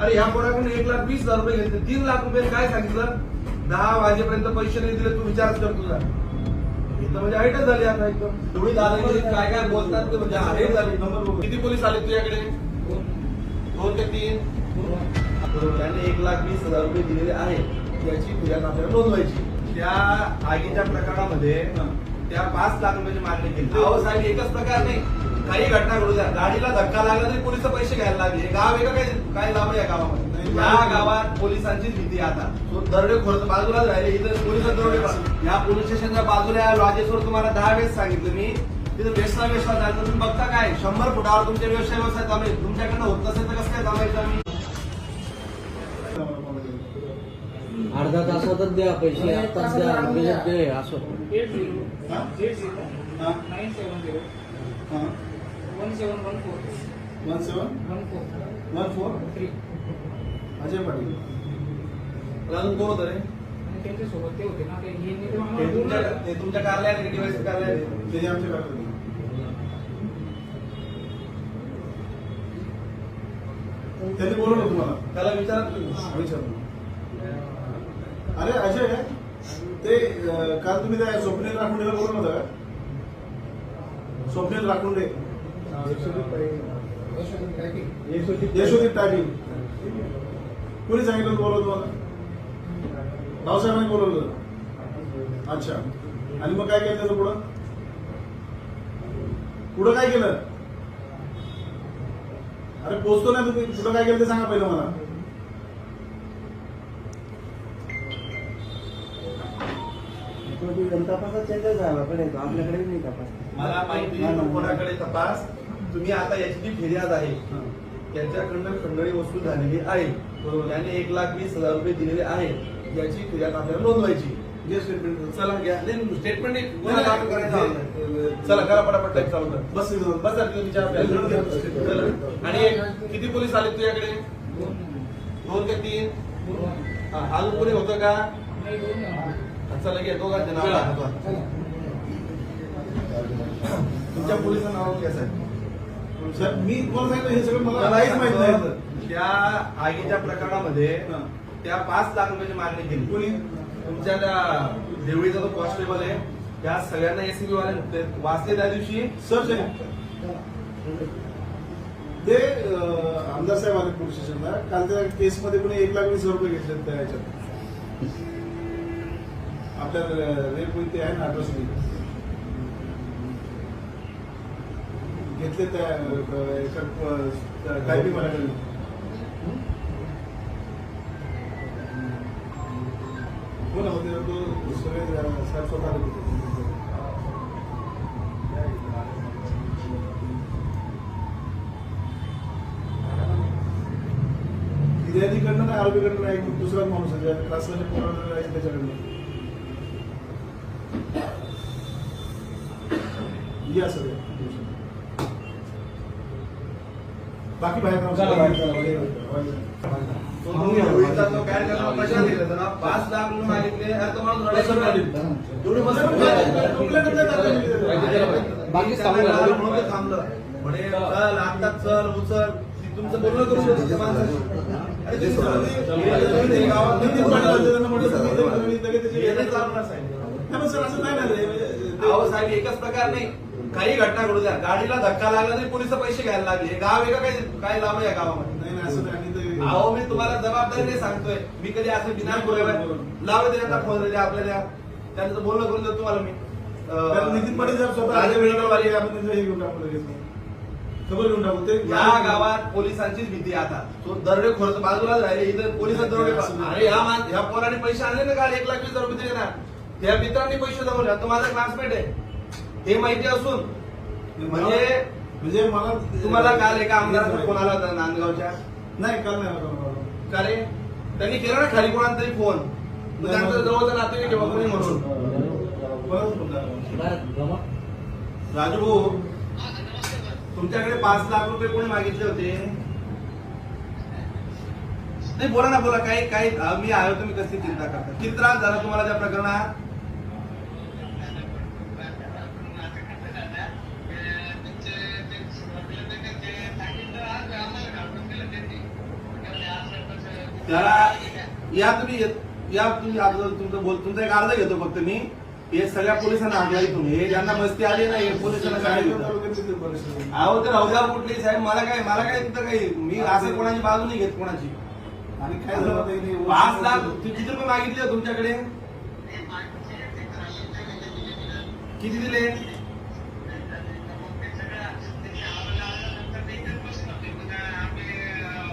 अरे या पोराकडून एक लाख वीस हजार रुपये घेतले? तीन लाख रुपये काय सांगितलं? दहा वाजेपर्यंत पैसे नाही दिले तू विचारच कर तुझा इथं म्हणजे आयटच झाली आता एकदम. तुम्ही दादागिरी काय काय बोलतात ते म्हणजे हाईट झाली. किती पोलीस आले तुझ्याकडे? दोन ते तीन. त्याने एक लाख वीस हजार रुपये दिलेले आहेत. याची तुझ्या नात्याला नोंदवायची. त्या आगीच्या प्रकरणामध्ये त्या पाच लाख रुपयाची मागणी केली. अहो साहेब एकच प्रकार नाही. काही घटना घडू द्या. गाडीला धक्का लागला तरी पोलीस पैसे घ्यायला लागले. हे गाव आहे का काय काय लाभ आहे या गावामध्ये? या गावात पोलिसांचीच भीती आता. तो दरोडे खोर बाजूलाच राहिले. इथं पोलीस दरोडे या पोलीस स्टेशनच्या बाजूला या लॉजेसवर तुम्हाला दहा वेळेस सांगितलं मी. तिथं वेसला वेसला जायचं तुम्ही बघता काय? शंभर फुटावर तुमचे व्यवसाय व्यवसाय चालू आहे तुमच्याकडनं होत नसेल तर कसं काय थांबायचं आम्ही? अर्धा तासातच द्या पैसे आत्ताच द्या लगेच दे असं. One seven one four one seven one four one four three Ajay Patil. अजून कोण होतं रे? आणि त्यांच्यासोबत ते होते ना ते हे ते तुमच्या कार्यालयात डिवाइस कार्यालयात ते आमच्या. त्यांनी बोलवलं तुम्हाला त्याला विचारा अरे अजय ते काल तुम्ही त्या स्वप्नील राखुंडेला बोलवलं होतं का? स्वप्नील राखुंडे. यशोदीप टायपिंग कोणी सांगितलं बोलवलं तुम्हाला? भाऊसाहेबांनी बोलवलं अच्छा. आणि मग काय केलं त्याचं पुढं? पुढं काय केलं? अरे पोचतो ना तुम्ही पुढं काय केलं ते सांगा पहिलं मला. तपासात त्यांच्या साहेबाकडे येतो आपल्याकडे नाही तपास. मला माहिती कोणाकडे तपास? तुम्ही आता याची जी फिर्याद आहे त्याच्याकडनं खंडणी वसूल झालेली आहे. त्याने एक लाख वीस हजार रुपये दिलेले आहेत याची फिर्याद आपल्याला नोंदवायची. जे स्टेटमेंट चला घ्या. नाही स्टेटमेंट. चला करा पटापट. टाईप चालू कर बस. बस. आणि किती पोलीस आले तुझ्याकडे? दोन ते तीन? हा, अजून कोणी होतं का. चला घे दोघांचे नाव टाका. तुमच्या पोलिसांचं नाव घ्या साहेब? साहेब, मी तुम्हाला सांगितलं हे सगळं मला काहीच माहीत नाही त्या आगीच्या प्रकरणामध्ये हा. त्या पाच लाख रुपयाची मागणी केली. कोणी? तुमच्या त्या देवळीचा तो कॉन्स्टेबल आहे. त्या सगळ्यांना एसीबी वाले वाचले त्या दिवशी? सर ते ते अं, आमदार साहेब आले पोलीस स्टेशनला. काल त्या केसमध्ये कोणी एक लाख वीस रुपये घेतले त्या ह्याच्यात आपल्या रेप ते आहे ना अड्रेस घेतले त्या टायपिंग वाल्याकडे होते तो? सगळे साहेब स्वतः आले नाही आरोपीकडनं नाही दुसरा माणूस आहे. क्लासमध्ये पोराला आहे त्याच्याकडनं या सगळे बाकी बाहेर राहू चला, बाहेर चला, शकता. तो देवळीचा तो काय करणार कशाला दिलं त्याला? पाच लाख रुपये मागितले बाकी थांबलं. म्हणून म्हणे चल आता चल उचल तुमचं बोलणं करू शकतो माणसाशी. असं नाही अहो साहेब एकच प्रकार नाही काही घटना घडू द्या. गाडीला धक्का लागला तरी पोलीस पैसे घ्यायला लागले. हे गाव आहे का काय काय लाभ आहे या गावामध्ये. नाही नाही, असं ते- अहो मी तुम्हाला जबाबदारीने सांगतोय. मी कधी असं बिना बोलायला लावते त्यांना फोन दिले आपल्याला त्यांचं बोलणं करून देतो तुम्हाला मी. अं, नितीन पाटील साहेब स्वतः राजे आले, आपण त्यांचं हे घेऊन लगेच. खबर घेऊन टाकू. ते या गावात पोलिसांचीच भीती आहे आता. तो दरोडे खोर बाजूलाच राहिले. इथं पोलीस दरोडे अरे ह्या मान ह्या पोराने पैसे आणले ना काल एक लाख वीस हजार रुपये दिले ना. त्या मित्रांनी पैसे जमवले. तो माझा क्लासमेट आहे. हे माहिती असून म्हणजे म्हणजे मला तुम्हाला काल एका आमदाराचा फोन आला होता नांदगावच्या. नाही काल नाही. का रे? त्यांनी केला ना खाली कोणाला तरी फोन. त्यांचं जवळचं नातेवाईक आहे बा कोणी म्हणून? राजू भाऊ तुमच्याकडे पाच लाख रुपये कोणी मागितले होते? नाही बोला ना बोला. काही काही मी आहे तुम्ही कसली चिंता करता? किती त्रास झाला तुम्हाला त्या प्रकरणात? त्याला या तुम्ही या तुम्ही आता तुमचं बोल तुमचा एक अर्ज घेतो फक्त मी. हे सगळ्या पोलिसांना हाकलाय इथून हे ज्यांना मस्ती आली नाही हे पोलिसांना काय अहो तर राहू कुठली साहेब? मला काय मला काय तिथं काही मी असं कोणाची बाजू नाही घेत कोणाची. आणि काय झालं? पाच लाख किती रुपये मागितले तुमच्याकडे? किती दिले?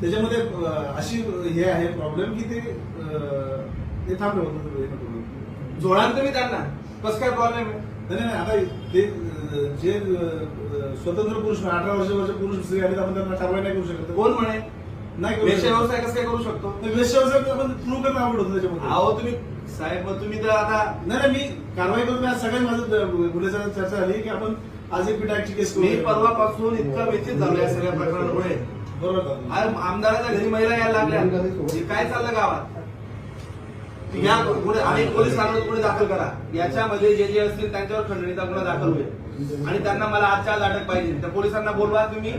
त्याच्यामध्ये अशी हे आहे प्रॉब्लेम की ते थांबले होतं जोडाल तुम्ही त्यांना. कसं काय प्रॉब्लेम आहे? नाही नाही आता ते जे स्वतंत्र पुरुष अठरा वर्षावरचे पुरुष स्त्री आहेत आपण त्यांना कारवाई नाही करू शकत. कोण म्हणे? नाही. व्यवसाय कसं काय करू शकतो? व्यवसाय आपण प्रूव्ह करणं आवड होतं त्याच्यामध्ये. अहो तुम्ही साहेब मग तुम्ही तर आता नाही नाही मी कारवाई करून आज सगळ्यात माझं गुन्ह्याचा चर्चा झाली की आपण आज एक पिटाची केस मी परवापासून इतका व्यथित झालो या सगळ्या प्रकरणामुळे. बरोबर आमदाराच्या घरी महिला यायला लागल्या. हे काय चाललं गावात? या आणि पोलीस ठाण्यात गुन्हे दाखल करा. याच्यामध्ये जे जे असतील त्यांच्यावर खंडणीचा गुन्हा दाखल होईल. आणि त्यांना मला आजच्या आज अटक पाहिजे. त्या पोलिसांना बोलवा तुम्ही.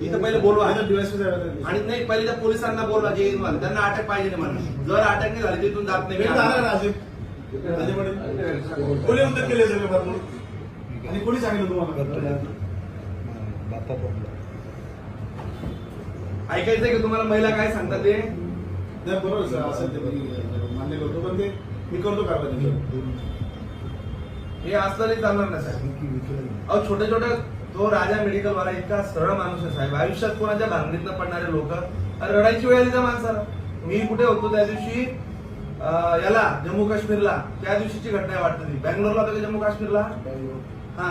इथं पहिले बोलवा. आणि नाही पहिले त्या पोलिसांना बोलवा. जे त्यांना अटक पाहिजे नाही मला जर अटक नाही झाली तिथून जात नाही. कोणी उद्योग केले सगळे बातमी आणि कोणी सांगितलं तुम्हाला? ऐकायचंय की तुम्हाला महिला काय सांगतात ते? नाही बरोबर सर. असं ते मी मान्य करतो पण ते मी करतो त्याच्यावर. हे असलं नाही चालणार ना साहेब? अहो छोटे छोटे तो राजा मेडिकल वाला इतका सरळ माणूस आहे साहेब. आयुष्यात कोणाच्या भांगडीतनं पडणारे लोक? अरे रडायची वेळ आली त्या माणसाला मी कुठे होतो त्या दिवशी? याला जम्मू काश्मीरला. त्या दिवशीची घटना आहे वाटतं ती. बँगलोरला होतं का जम्मू काश्मीरला? हा.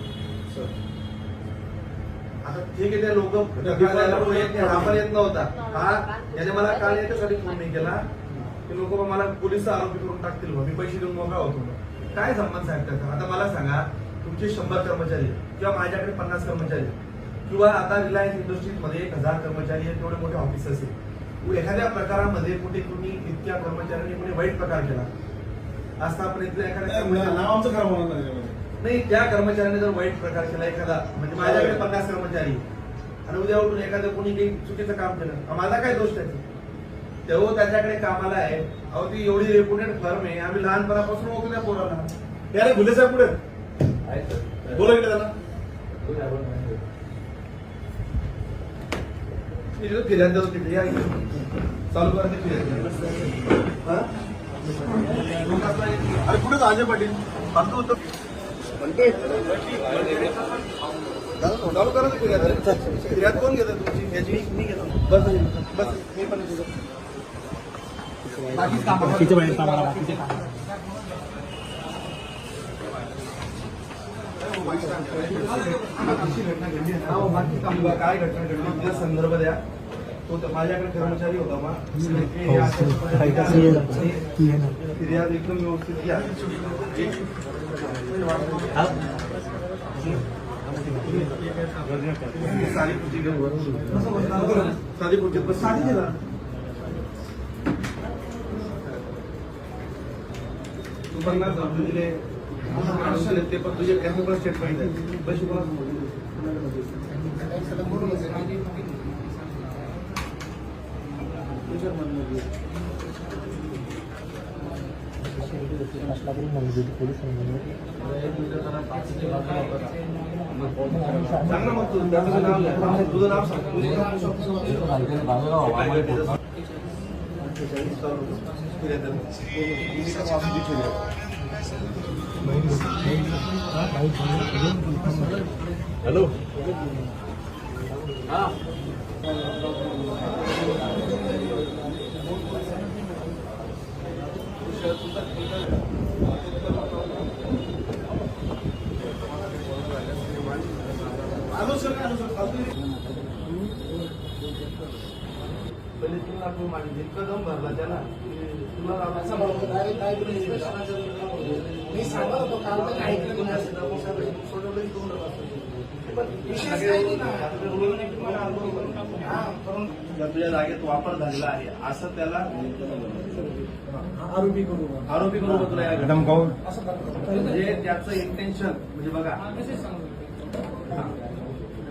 आता ठीक आहे ते लोक येत नाही हा पण येत नव्हता. हा याने मला काल याच्यासाठी फोन नाही केला. की लोक मला पोलीस आरोपी करून टाकतील. मी पैसे देऊन मोकळा होतो काय संबंध साहेब त्याचा? आता मला सांगा तुमचे शंभर कर्मचारी किंवा माझ्याकडे पन्नास कर्मचारी किंवा आता रिलायन्स इंडस्ट्रीजमध्ये एक हजार कर्मचारी आहेत तेवढे मोठे ऑफिसर्स आहेत. एखाद्या प्रकारामध्ये कुठे कुणी इतक्या कर्मचाऱ्यांनी कुणी वाईट प्रकार केला? आस्थापनेतल्या एखाद्या नाव आमचं खराब होणार नाही त्या कर्मचाऱ्याने जर वाईट प्रकार केला एखादा म्हणजे माझ्याकडे पन्नास कर्मचारी. आणि उद्या उठून एखादं कोणी काही चुकीचं काम केलं माझा काय दोष त्याचा? तेव्हा त्याच्याकडे कामाला आहे. अहो ती एवढी रेप्युटेड फर्म आहे. आम्ही लहानपणापासून ओळखू त्या पोराला. यार गुले साहेब पुढे बोला इकडे त्याला तिथे फिर्याद देतो तिथे या. चालू करा फिर्याद हा? अरे कुठे अजय पाटील? फालतू होतं. चालू करा फिर्याद कोण घेतं तुमची याची मी घेतो बस बस मी पण बाकीचे बाहेर बाकीचे काम हो, बाकी काम बघा, काय घटना घडली संदर्भ द्या तो माझ्याकडे कर्मचारी होता मग फिर्याद एकदम व्यवस्थित घ्या साधी खुर्ची साधी खुर्ची बस तू पन्नास दिले ते पण तुझे यांचे सेट स्टेटमेंट पैसे कोणाला सांग ना मग तू हॅलो. हा सर आलो सर फालतू पहिले तीन लाख रुपये दम भरला त्याला तुला. मी सांगत होतो काल तर ऐकलं तुम्ही असं तुझ्या जागेत वापर झालेला आहे असं त्याला आरोपी करू आरोपी करू तुला. म्हणजे त्याचं इंटेन्शन म्हणजे बघा हा, तसेच सांगत होते. हा.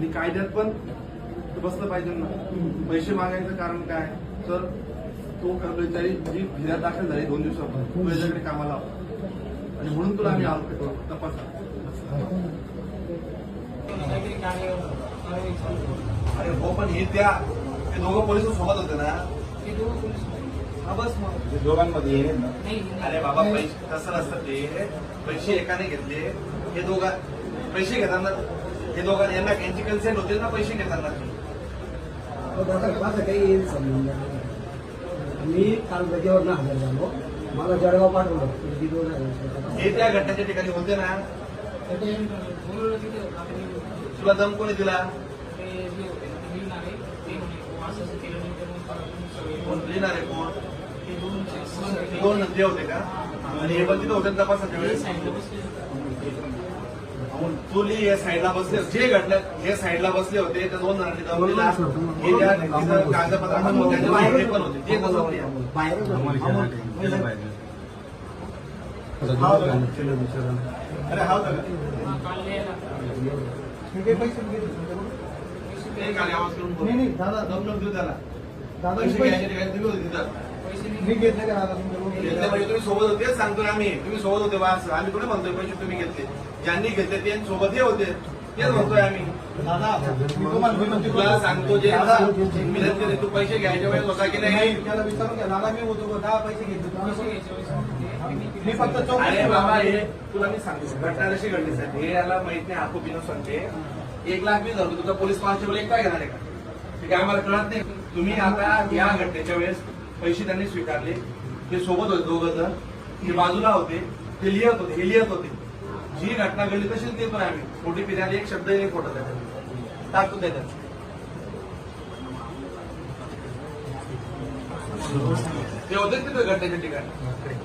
आणि कायद्यात पण ते बसलं पाहिजे ना. पैसे मागायचं कारण काय? तर तो कर्मचारी जी फिर्याद दाखल झाली दोन दिवसापूर्वी तो याच्याकडे कामाला होता आणि म्हणून तुला आम्ही आरोप करतो तपासा. अरे हो पण हे त्या दोघं पोलीस सोबत होते ना. हा बस मग. दोघांमध्ये हे. अरे बाबा पैसे तसं नसतं ते? पैसे एकाने घेतले. हे दोघा पैसे घेताना हे दोघांना यांना यांची कन्सेंट होते ना पैसे घेताना माझं काही नाही. मी काल रजेवर ना हजर झालो. मला जळगाव पाठवलं. हे त्या घटनेच्या ठिकाणी होते ना. तुला दम कोणी दिला? कोण लिहिणार आहे कोण? दोन नंदी होते का? आणि हे पण तिथे होते तपासाच्या वेळेस? लिही या साईडला बसले जे घडलं हे साईडला बसले होते. त्या दोन जणांनी दम दिला हे त्या तिथं पण होते. ते कसं? अरे हा? हा, काल आवाज करून. नाही, नाही, दादा. दम नको देऊ त्याला. दादा. मी घेतले का दादा? घेतले म्हणजे तुम्ही सोबत होते आम्ही तुम्ही सोबत होते बा असं. आम्ही थोडी म्हणतोय पैसे तुम्ही घेतले. ज्यांनी घेतले ते सोबत हे होते. तेच म्हणतोय आम्ही. मी तुला. सांगतो जे दादा, मिळत केले तू पैसे घ्यायच्या वेळेस होता की नाही? त्याला विचारून घ्या. दादा मी होतो दहा पैसे घेतले. मी फक्त अरे बाबा हे तुला मी सांगतो. घटना कशी घडली साहेब. हे याला माहीत नाही आखोपीनं सांगते. एक लाख हजार रुपये तुझा पोलीस कॉन्स्टेबल एक काय घेणार आहे का? ते काय आम्हाला कळत नाही. तुम्ही आता या घटनेच्या वेळेस पैसे त्यांनी स्वीकारले. ते सोबत होते दोघ जण. ते बाजूला होते. ते लिहत होते. हे लिहत होते. जी घटना घडली तशीच देतो आम्ही. मोठी पिढ्याला एक शब्द एक फोटो त्याच्यात. टाकून त्याच्यात. ते होते तिथे घटनेच्या ठिकाणी.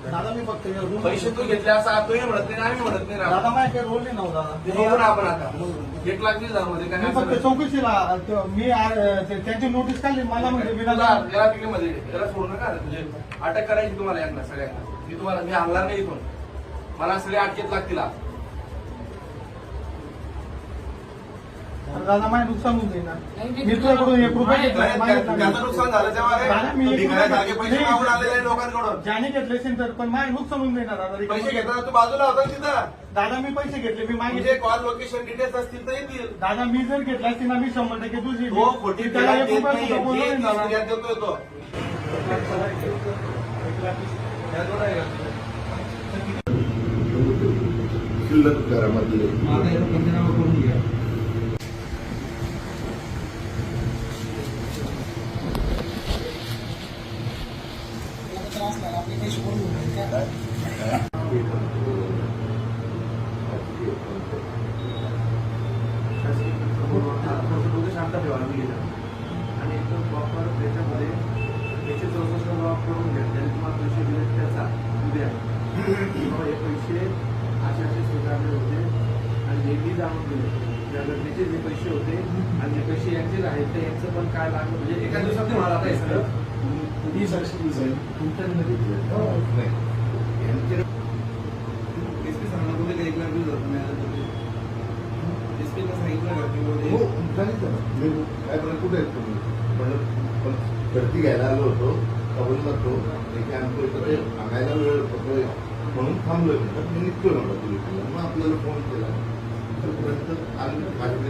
दादा मी फक्त रूम पैसे तू घेतले असं तुम्ही म्हणत नाही आम्ही म्हणत नाही दादा राव. काही रोल नाही नव्हता दादा. ते बघू ना आपण आता. एक लाख वीस हजारमध्ये काय मी फक्त असं- चौकशीला त- मी आ- ते- त्यांची नोटीस काढली मला म्हणजे तुला विना याला तिकडे मध्ये त्याला सोडू नका म्हणजे अटक करायची तुम्हाला यांना सगळ्यांना. मी तुम्हाला मी हलणार नाही इथून. मला सगळे अटकेत लागतील आज. दादा माझे नुकसान होऊन जाईल ना. मी तुझ्याकडून एक रुपया घेतला. मागितला त्याचं नुकसान झालं तेव्हा मी भिकाऱ्या जागे पैसे नाही, मागून आलेले लोकांकडून. ज्याने घेतले तर पण माझे नुकसान होऊन जाईल ना दादा. पैसे घेताना तू बाजूला होता तिथं. दादा मी पैसे घेतले. मी म्हणजे मागितले कॉल लोकेशन डिटेल्स असतील तर येतील. दादा मी जर घेतला असतील ना मी शंभर टक्के तुझी तो खोटी त्याला फिर्याद एक देत रुपया नाही. सुद्धा बोललो जे नाही ती दादा. फिर्याद देतोय तो. त्याच्यावर आहे का? शिल्लक घरामध्ये. माझा याचा पंचनामा करून घ्या. त्रास झाला, आपले पैसे शांत ठेवा गेलं. आणि एकदम प्रॉपर त्याच्यामध्ये त्याचे चौसष्ट जबाब करून घ्या ज्याने तुम्हाला पैसे दिले त्याचा उद्या किंवा हे पैसे असे असे स्वीकारले होते आणि नेहमी जाणून दिले त्या घटनेचे जे पैसे होते आणि जे पैसे यांचेच आहेत ते यांचं पण काय लागलं म्हणजे एका दिवसात नाही होणार आता हे सगळं वीस अक्षरी जाईल. तुमच्या हो. नाही. पी एक नाही सांगितलं हो, काय कुठे आहेत तुम्ही? पण घ्यायला आलो होतो कबूल करतो की वेळ होतो. म्हणून थांबलोय. मी निघतोय म्हणलं तुम्ही मग आपल्याला फोन केला. तोपर्यंत आम्ही काढले